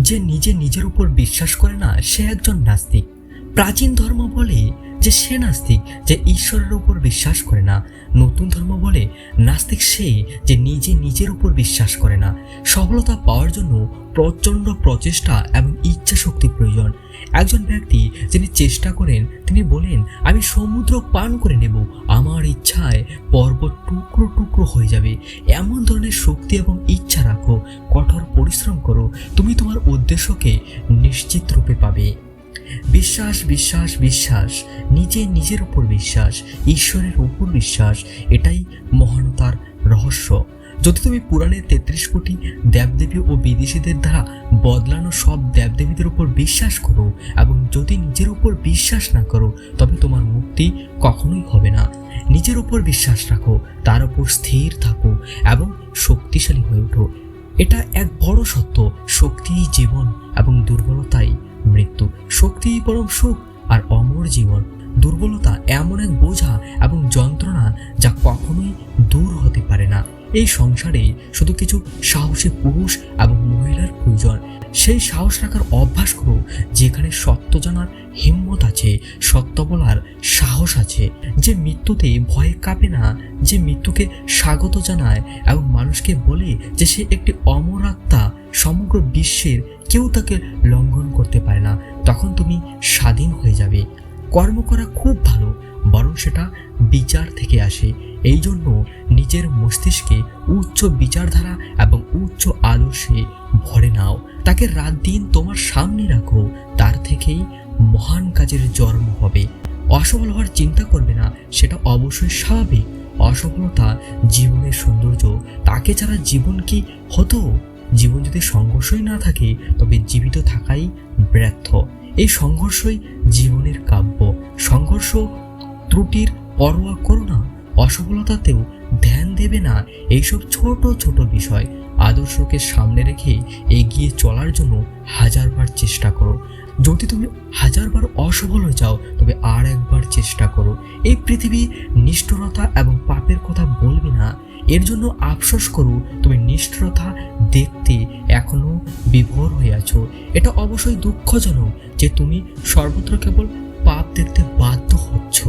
যে নিজে নিজের উপর বিশ্বাস করে না, সে একজন নাস্তিক। প্রাচীন ধর্ম বলে যে সে নাস্তিক, যে ঈশ্বরের উপর বিশ্বাস করে না। নতুন ধর্ম বলে নাস্তিক সে যে নিজে নিজের উপর বিশ্বাস করে না। সফলতা পাওয়ার জন্য প্রচণ্ড প্রচেষ্টা এবং ইচ্ছা শক্তি একজন ব্যক্তি যিনি চেষ্টা করেন, তিনি বলেন, আমি সমুদ্র পান করে নেব। আমার ইচ্ছায় পর্বত টুকরো টুকরো হয়ে যাবে। এমন ধরনের শক্তি এবং ইচ্ছা রাখো। কঠোর পরিশ্রম করো। তুমি তোমার উদ্দেশ্যকে নিশ্চিত রূপে পাবে। বিশ্বাস বিশ্বাস বিশ্বাস। নিজে নিজের উপর বিশ্বাস। ঈশ্বরের উপর বিশ্বাস। এটাই মহানতার রহস্য। যদি তুমি পুরাণের তেত্রিশ কোটি দেবদেবী ও বিদেশিদের দ্বারা বদলানো সব দেবদেবীদের উপর বিশ্বাস করো এবং যদি নিজের উপর বিশ্বাস না করো, তবে তোমার মুক্তি কখনোই হবে না। নিজের উপর বিশ্বাস রাখো, তার উপর স্থির থাকো এবং শক্তিশালী হয়ে ওঠো এটা এক বড় সত্য শক্তিই জীবন এবং দুর্বলতাই মৃত্যু। শক্তিই পরম সুখ আর অমর জীবন। দুর্বলতা এমন এক বোঝা এবং যন্ত্রণা যা কখনোই এই সংসারে শুধু কিছু সাহসী পুরুষ এবং মহিলার প্রয়োজন। সেই সাহস রাখার অভ্যাস করো, যেখানে সত্য জানার হিম্মত আছে, সত্য বলার সাহস আছে। যে মৃত্যুতে ভয়ে কাঁপে না, যে মৃত্যুকে স্বাগত জানায় এবং মানুষকে বলে যে সে একটি অমর আত্মা সমগ্র বিশ্বের কেউ তাকে লঙ্ঘন করতে পারে না, তখন তুমি স্বাধীন হয়ে যাবে। কর্ম করা খুব ভালো, বরং সেটা বিচার থেকে আসে। এই জন্য নিজের মস্তিষ্কে উচ্চ বিচারধারা এবং উচ্চ আদর্শে ভরে নাও। তাকে রাত দিন তোমার সামনে রাখো, তার থেকেই মহান কাজের জন্ম হবে। অসফল হওয়ার চিন্তা করবে না, সেটা অবশ্যই স্বাভাবিক। অসফলতা জীবনের সৌন্দর্য, তাকে ছাড়া জীবন কি হতো? জীবন যদি সংঘর্ষই না থাকে, তবে জীবিত থাকাই ব্যর্থ। এই সংঘর্ষই জীবনের কাব্য। সংঘর্ষ ত্রুটির পরোয়া করো না। অসফলতাতেও ধ্যান দেবে না এইসব ছোট ছোট বিষয়। আদর্শকে সামনে রেখে এগিয়ে চলার জন্য হাজারবার চেষ্টা করো। যদি তুমি হাজারবার অসফল হয়ে যাও, তবে আর একবার চেষ্টা করো। এই পৃথিবী নিষ্ঠুরতা এবং পাপের কথা বলবে না। এর জন্য আফসোস করো, তুমি নিষ্ঠুরতা দেখতে এখনও বিভোর হয়ে আছো। এটা অবশ্যই দুঃখজনক যে তুমি সর্বত্র কেবল পাপ দেখতে বাধ্য হচ্ছ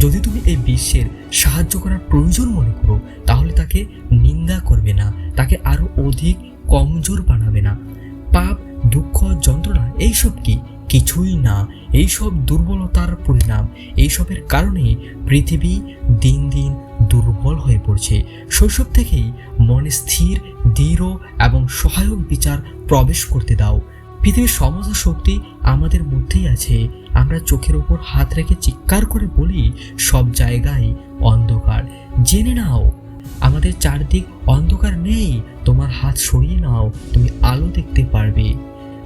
যদি তুমি এই বিশ্বের সাহায্য করার প্রয়োজন মনে করো, তাহলে তাকে নিন্দা করবে না, তাকে আরও অধিক কমজোর বানাবে না। পাপ, দুঃখ, যন্ত্রণা, এইসব কি? কিছুই না। এইসব দুর্বলতার পরিণাম, এইসবের কারণে পৃথিবী দিন দিন দুর্বল হয়ে পড়ছে। শৈশব থেকেই মনে স্থির, দৃঢ় এবং সহায়ক বিচার প্রবেশ করতে দাও। পৃথিবীর সমস্ত শক্তি আমাদের মধ্যেই আছে। আমরা চোখের ওপর হাত রেখে চিৎকার করে বলি, সব জায়গায় অন্ধকার। জেনে নাও, আমাদের চারদিক অন্ধকার নেই। তোমার হাত সরিয়ে নাও, তুমি আলো দেখতে পারবে।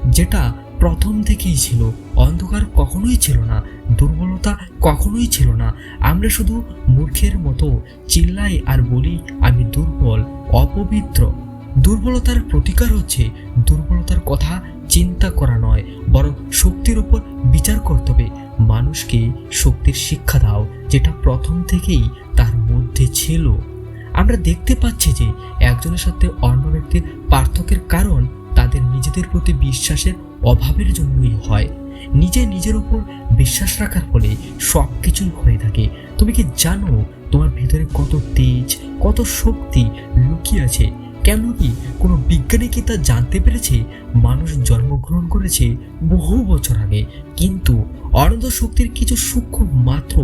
যেটা প্রথম থেকেই ছিল, অন্ধকার কখনোই ছিল না, দুর্বলতা কখনোই ছিল না। আমরা শুধু মূর্খের মতো চিল্লাই আর বলি, আমি দুর্বল, অপবিত্র। দুর্বলতার প্রতিকার হচ্ছে দুর্বলতার কথা চিন্তা করা নয়, বরং শক্তির উপর বিচার করতে হবে। মানুষকে শক্তির শিক্ষা দাও, যেটা প্রথম থেকেই তার মধ্যে ছিল। আমরা দেখতে পাচ্ছি যে একজনের সাথে অন্য ব্যক্তির পার্থক্যের কারণ তাদের নিজেদের প্রতি বিশ্বাসের অভাবের জন্যই হয়। নিজে নিজের উপর বিশ্বাস রাখার ফলে সব কিছুই হয়ে থাকে। তুমি কি জানো তোমার ভিতরে কত তেজ, কত শক্তি লুকিয়ে আছে? কেন কি কোনো বিজ্ঞানী কি তা জানতে পেরেছে? মানুষ জন্মগ্রহণ করেছে বহু বছর আগে। কিন্তু অনন্ত শক্তির কিছু সূক্ষ্ম মাত্র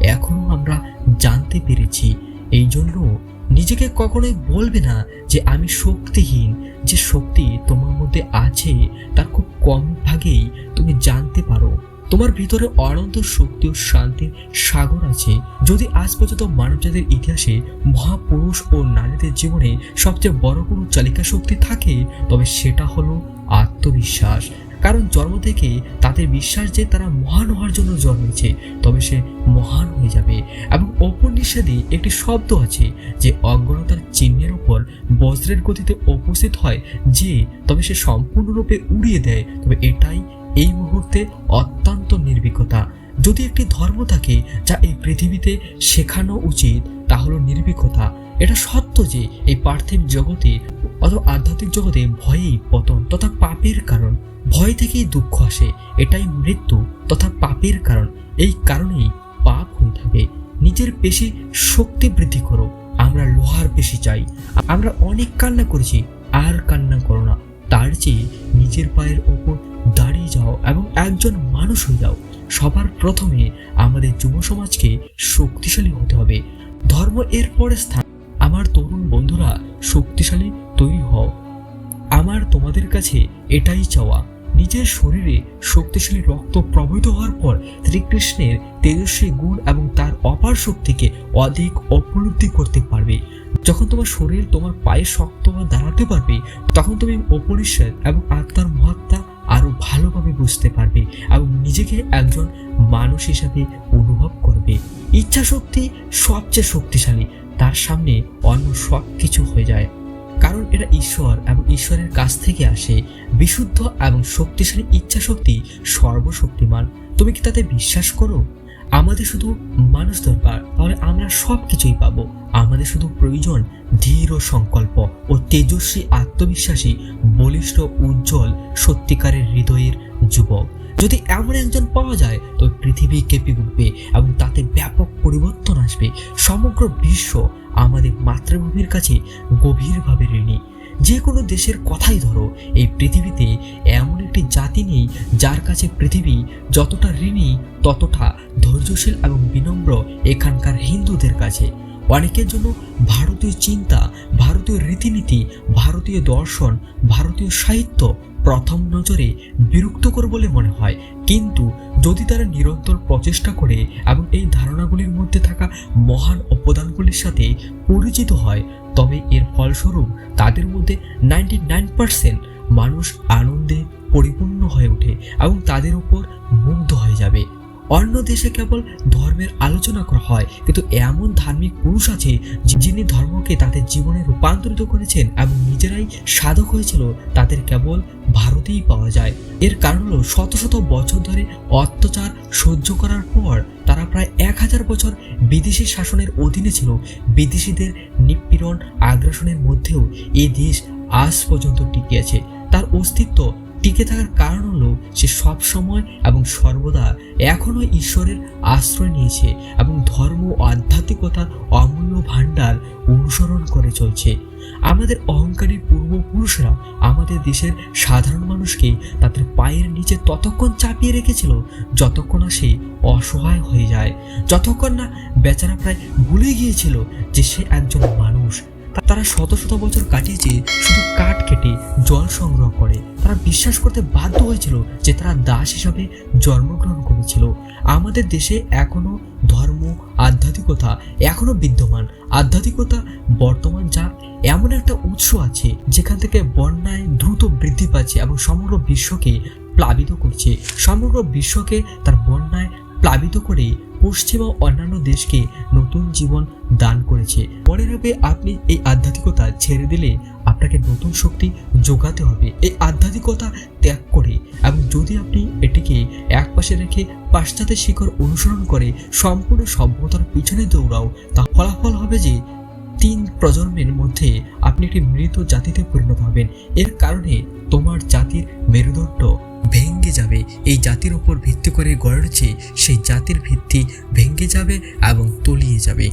এখনও আমরা জানতে পেরেছি। এই জন্য নিজেকে কখনোই বলবে না যে আমি শক্তিহীন, যে শক্তি তোমার মধ্যে আছে তার খুব কম ভাগেই তুমি জানতে পারো। তোমার ভিতরে অনন্ত শক্তি ও শান্তির সাগর আছে। যদি আজ পর্যন্ত মানবজাতির ইতিহাসে মহাপুরুষ ও নারীদের জীবনে সবচেয়ে বড় কোনো চালিকা শক্তি থাকে, তবে সেটা হলো আত্মবিশ্বাস। কারণ জন্ম থেকে তাদের বিশ্বাস যে তারা মহান হওয়ার জন্য জন্মেছে, তবে সে মহান হয়ে যাবে। এবং উপনিষদে একটি শব্দ আছে যে অজ্ঞানতার চিহ্নের উপর বজ্রের গতিতে উপস্থিত হয় যে, তবে সে সম্পূর্ণরূপে উড়িয়ে দেয়। তবে এটাই এই মুহূর্তে অত্যন্ত নির্ভীকতা। যদি একটি ধর্ম থাকে যা এই পৃথিবীতে শেখানো উচিত, তা হলো নির্ভীকতা। এটা সত্য যে এই পার্থিব জগতে অথবা আধ্যাত্মিক জগতে ভয়েই পতন তথা পাপের কারণ। ভয় থেকেই দুঃখ আসে, এটাই মৃত্যু তথা পাপের কারণ। এই কারণেই পাপ হয়ে থাকে। নিজের পেশি শক্তি বৃদ্ধি করো, আমরা লোহার পেশি চাই। আমরা অনেক কান্না করেছি, আর কান্না করো না। তার চেয়ে নিজের পায়ের ওপর দাঁড়িয়ে যাও এবং একজন মানুষ হয়ে যাও। সবার প্রথমে আমাদের যুব সমাজকে শক্তিশালী হতে হবে। ধর্ম এর পরে স্থান। আমার তরুণ বন্ধুরা, শক্তিশালী তৈরি হও। আমার তোমাদের কাছে এটাই চাওয়া। নিজের শরীরে শক্তিশালী রক্ত প্রবাহিত হওয়ার পর শ্রীকৃষ্ণের তেজস্বী গুণ এবং তার অপার শক্তিকে অধিক উপলব্ধি করতে পারবে। যখন তোমার শরীর তোমার পায়ে শক্ত হয়ে দাঁড়াতে পারবে, তখন তুমি উপনিষদ এবং আত্মার মহাত্মা আরও ভালোভাবে বুঝতে পারবে এবং নিজেকে একজন মানুষ হিসাবে অনুভব করবে। ইচ্ছা শক্তি সবচেয়ে শক্তিশালী, তার সামনে অন্য সব কিছু হয়ে যায়। কারণ এটা ঈশ্বর এবং ঈশ্বরের কাছ থেকে আসে বিশুদ্ধ এবং শক্তিশালী ইচ্ছা শক্তি সর্বশক্তিমান। তুমি কি তাতে বিশ্বাস করো? আমাদের শুধু মানুষ দরকার, তাহলে আমরা সব কিছুই পাবো। আমাদের শুধু প্রয়োজন ধীর সংকল্প ও তেজস্বী আত্মবিশ্বাসী, বলিষ্ঠ, উজ্জ্বল, সত্যিকারের হৃদয়ের যুবক। যদি এমন একজন পাওয়া যায়, তো পৃথিবী কেঁপে উঠবে এবং তাতে ব্যাপক পরিবর্তন আসবে। সমগ্র বিশ্ব আমাদের মাতৃভূমির কাছে গভীরভাবে ঋণী। যে কোনো দেশের কথাই ধরো, এই পৃথিবীতে এমন একটি জাতি নেই যার কাছে পৃথিবী যতটা ঋণী, ততটা ধৈর্যশীল এবং বিনম্র এখানকার হিন্দুদের কাছে। অনেকের জন্য ভারতীয় চিন্তা, ভারতীয় রীতিনীতি, ভারতীয় দর্শন, ভারতীয় সাহিত্য প্রথম নজরে বিরক্তকর বলে মনে হয়। কিন্তু যদি তারা নিরন্তর প্রচেষ্টা করে এবং এই ধারণাগুলির মধ্যে থাকা মহান উপাদানগুলির সাথে পরিচিত হয় তবে এর ফলস্বরূপ তাদের মধ্যে নাইনটি নাইন পার্সেন্ট মানুষ আনন্দে পরিপূর্ণ হয়ে ওঠে এবং তাদের উপর মুগ্ধ হয়ে যাবে। অন্য দেশে কেবল ধর্মের আলোচনা করা হয়, কিন্তু এমন ধার্মিক পুরুষ আছে যিনি ধর্মকে তাদের জীবনে রূপান্তরিত করেছেন এবং নিজেরাই সাধক হয়েছিল, তাদের কেবল ভারতেই পাওয়া যায়। এর কারণ হলো শত শত বছর ধরে অত্যাচার সহ্য করার পর তারা প্রায় এক হাজার বছর বিদেশি শাসনের অধীনে ছিল। বিদেশিদের নিপীড়ন, আগ্রাসনের মধ্যেও এই দেশ আজ পর্যন্ত টিকে আছে। তার অস্তিত্ব টিকে থাকার কারণ হলো সে সব সময় এবং সর্বদা এখনও ঈশ্বরের আশ্রয় নিয়েছে এবং ধর্ম ও আধ্যাত্মিকতার অমূল্য ভাণ্ডার অনুসরণ করে চলছে। আমাদের অহংকারী পূর্বপুরুষরা আমাদের দেশের সাধারণ মানুষকে তাদের পায়ের নিচে ততক্ষণ চাপিয়ে রেখেছিল যতক্ষণ না সে অসহায় হয়ে যায়। যতক্ষণ না বেচারা প্রায় ভুলে গিয়েছিল যে সে একজন মানুষ তারা শত শত বছর কাটিয়েছে, শুধু কাঠ কেটে জল সংগ্রহ করে। তারা বিশ্বাস করতে বাধ্য হয়েছিল যে তারা দাস হিসাবে জন্মগ্রহণ করেছিল। আমাদের দেশে এখনও ধর্ম, আধ্যাত্মিকতা এখনও বিদ্যমান। আধ্যাত্মিকতা বর্তমান যা এমন একটা উৎস আছে, যেখান থেকে বন্যায় দ্রুত বৃদ্ধি পাচ্ছে এবং সমগ্র বিশ্বকে প্লাবিত করছে। সমগ্র বিশ্বকে তার বন্যায় প্লাবিত করে পশ্চিমা অন্যান্য দেশকে নতুন জীবন দান করেছে। মনে রাখবে আপনি এই আধ্যাত্মিকতা ছেড়ে দিলে আপনাকে নতুন শক্তি যোগাতে হবে। এই আধ্যাত্মিকতা ত্যাগ করে এবং যদি আপনি এটিকে একপাশে রেখে পাশ্চাত্যে শিখর অনুসরণ করে সম্পূর্ণ সভ্যতার পিছনে দৌড়াও, তা ফলাফল হবে যে তিন প্রজন্মের মধ্যে আপনি একটি মৃত জাতিতে পরিণত হবেন। এর কারণে তোমার ভেঙে যাবে। এই জাতির উপর ভিত্তি করে গড়ে উঠছে, সেই জাতির ভিত্তি ভেঙে যাবে এবং তলিয়ে যাবে।